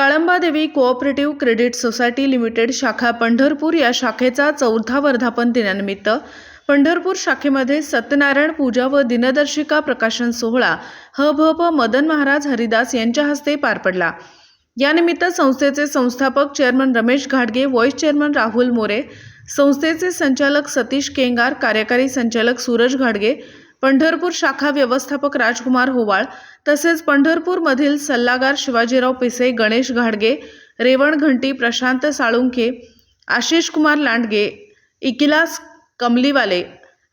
Kalambadevi cooperative credit society limited शाखा पंढरपूर या शाखेचा चौथा वर्धापन दिनानिमित्त पंढरपूर शाखेमध्ये सत्यनारायण पूजा व दिनदर्शिका प्रकाशन सोहळा ह भ प मदन महाराज हरिदास यांच्या हस्ते पार पडला. यानिमित्त संस्थेचे संस्थापक चेअरमन रमेश घाटगे व्हाईस चेअरमन राहुल मोरे संस्थेचे संचालक सतीश केंगार कार्यकारी संचालक सूरज घाटगे पंढरपूर शाखा व्यवस्थापक राजकुमार होवाळ तसेच पंढरपूरमधील सल्लागार शिवाजीराव पिसे गणेश घाडगे रेवण घंटी प्रशांत साळुंखे आशिष कुमार लांडगे इकिलास कमलीवाले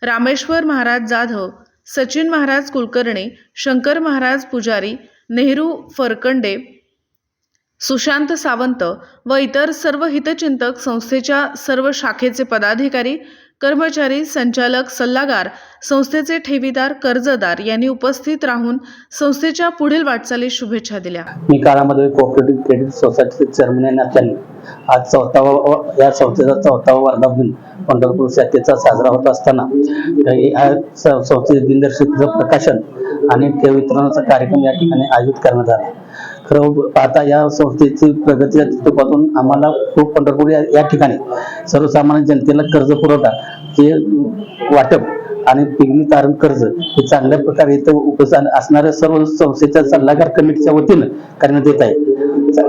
रामेश्वर महाराज जाधव सचिन महाराज कुलकर्णी शंकर महाराज पुजारी नेहरू फरकंडे सुशांत सावंत व इतर सर्व हितचिंतक संस्थेच्या सर्व शाखेचे पदाधिकारी कर्मचारी संचालक सल्लागार संस्थेचे ठेवीदार कर्जदार यांनी उपस्थित राहून संस्थेच्या पुढील वाटचालीस शुभेच्छा दिल्या. मी काळामध्ये कोऑपरेटिव्ह क्रेडिट सोसायटीचे चेअरमन या आज चौथावा या संस्थेचा चौथावा वर्धापन पंढरपूर शाखेचा साजरा होत असताना या स- संस्थेचे दिनदर्शिकेचं प्रकाशन आणि ठेव वितरणाचा कार्यक्रम या ठिकाणी आयोजित करण्यात आला. खरं पाहता या संस्थेची प्रगतीच्या दृष्टिकोनातून आम्हाला खूप पंढरपूर या ठिकाणी सर्वसामान्य जनतेला कर्ज पुरवठा हे वाटप आणि पिगणी तारण कर्ज हे चांगल्या प्रकारे इथं उपस्थित असणाऱ्या सर्व संस्थेच्या सल्लागार कमिटीच्या वतीनं करण्यात येत आहे.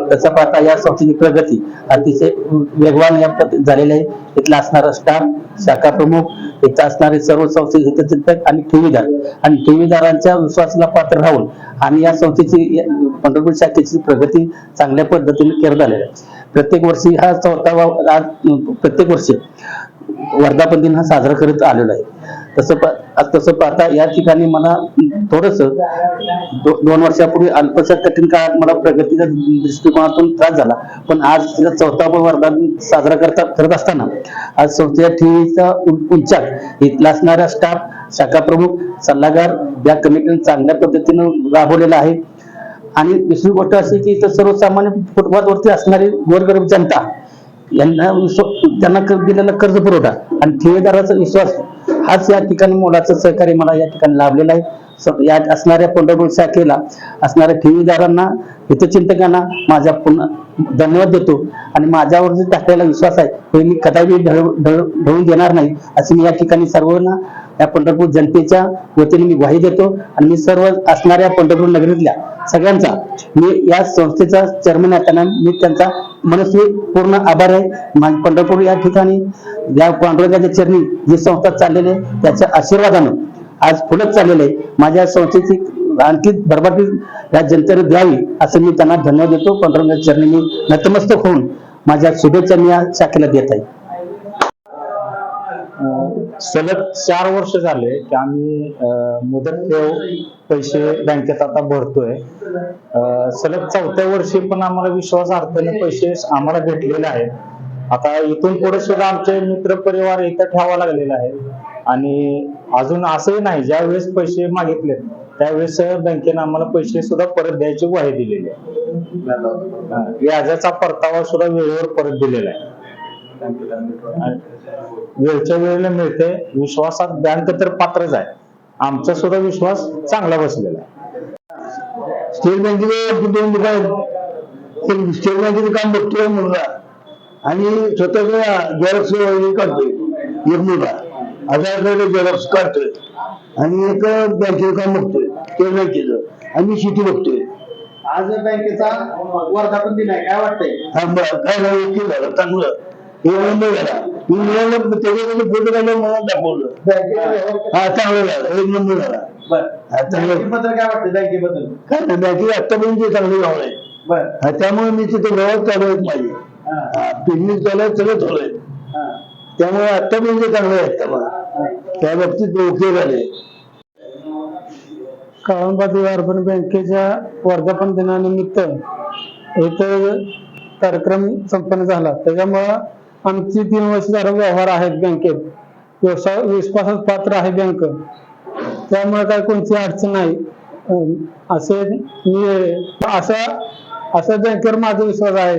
त्याचा पाहता या संस्थेची प्रगती अतिशय वेगवान या झालेली आहे. इथला असणारा स्टाफ शाखा प्रमुख इथं असणारे सर्व संस्थे हितचिंतक आणि ठेवीदार. आणि ठेवीदारांच्या विश्वासाला पात्र राहून आणि या संस्थेची पंढरपूर शाखेची प्रगती चांगल्या पद्धतीने करत आलेली आहे. प्रत्येक वर्षी हा चौथावा आज प्रत्येक वर्षी वर्धापन दिन हा साजरा करत आलेला आहे. तसं पा- तसं पाहता या ठिकाणी मला थोडस दोन वर्षापूर्वी अल्पशा कठीण काळात मला प्रगतीच्या दृष्टिकोनातून त्रास झाला. पण आज तिचा चौथा वरदान साजरा करता करत असताना आज संस्थेच्या ठेवीचा उच्चार इथला असणारा स्टाफ शाखा प्रमुख सल्लागार या कमिटीने चांगल्या पद्धतीनं राबवलेला आहे. आणि दुसरी गोष्ट अशी की इथं सर्वसामान्य फुटपाथवरती असणारी गोरगरीब जनता यांना विश्व- त्यांना दिलेला कर्ज पुरवठा आणि ठेवीदाराचा विश्वास आज या ठिकाणी मोलाचं सहकार्य मला या ठिकाणी लाभलेलं आहे. या असणाऱ्या पंढरपूर शाखेला असणाऱ्या ठेवीदारांना हितचिंतकांना माझा पुन्हा धन्यवाद देतो. आणि माझ्यावर जे टाकलेला विश्वास आहे हे मी कदापि ढळ- ढळ- ढळून देणार नाही असे मी या ठिकाणी सर्वांना या पंढरपूर जनतेच्या वतीने मी ग्वाही देतो. आणि मी सर्व असणाऱ्या पंढरपूर नगरीतल्या सगळ्यांचा. मी या संस्थेचा चेअरमन असताना मी त्यांचा मनस्वी पूर्ण आभार आहे. पंढरपूर या ठिकाणी या पांडुरंगाच्या चरणी जी संस्था चाललेली आहे त्याच्या आशीर्वादानं आज फुलत चाललेलं आहे. माझ्या संस्थेची आणखी भरभराटी या जनतेने द्यावी असं मी त्यांना धन्यवाद देतो. पांडुरंगाच्या चरणी मी नतमस्तक होऊन माझ्या शुभेच्छा मी या शाखेला देत आहे. सलग चार वर्ष झाले की आम्ही मुदत ठेव पैसे बँकेत आता भरतोय. सलग चौथ्या वर्षी पण आम्हाला विश्वासार्थाने पैसे आम्हाला भेटलेले आहेत. आता इथून पुढे सुद्धा आमचे मित्र परिवार इथं ठेवा लागलेला आहे आणि अजून असंही नाही ज्या वेळेस पैसे मागितले त्यावेळेस बँकेने आम्हाला पैसे सुद्धा परत द्यायची ग्वाही दिलेली आहे. व्याजाचा परतावा सुद्धा वेळेवर परत दिलेला आहे. वेळच्या वेळेला मिळते. विश्वासात बँक तर पात्रच आहे. आमचा सुद्धा विश्वास चांगला बसलेला आहे. स्टेट बँकेचे दोन दुकान स्टेट बँकेचं काम बघतोय मुलगा आणि स्वतःचा झेरॉक्स काढतोय. एक मुलगा. आधार कार्ड झेरॉक्स काढतोय. आणि एक बँकेचं काम बघतोय. स्टेट बँकेचं. आणि शेती बघतोय. आज बँकेचा वर्धापन आहे. काय वाटतंय? काय झालं. चांगलं. हे झाला मी त्याच्याकडे फोटो काढला मला दाखवलं हा चांगलं झालं एक नंबर झाला बँकेबद्दल काय वाटतं बँकेबद्दल काय नाही बँकेत आतापर्यंत चांगलं गाव आहे बर हा, त्यामुळे मी तिथे गावात चालू आहेत माझी पिकनिक चालू सगळं चालू आहे त्यामुळे आता म्हणजे चांगलं आहे आता त्या बाबतीत ओके झाले काळंबादी अर्बन बँकेच्या वर्धापन दिनानिमित्त इथं कार्यक्रम संपन्न झाला. त्याच्यामुळं आमची तीन वर्ष झालं व्यवहार आहेत बँकेत. व्यवसाय विश्वासात पात्र आहे बँक. त्यामुळे काय कोणती अडचण नाही. असे मी असा असा बँकेवर माझा विश्वास आहे.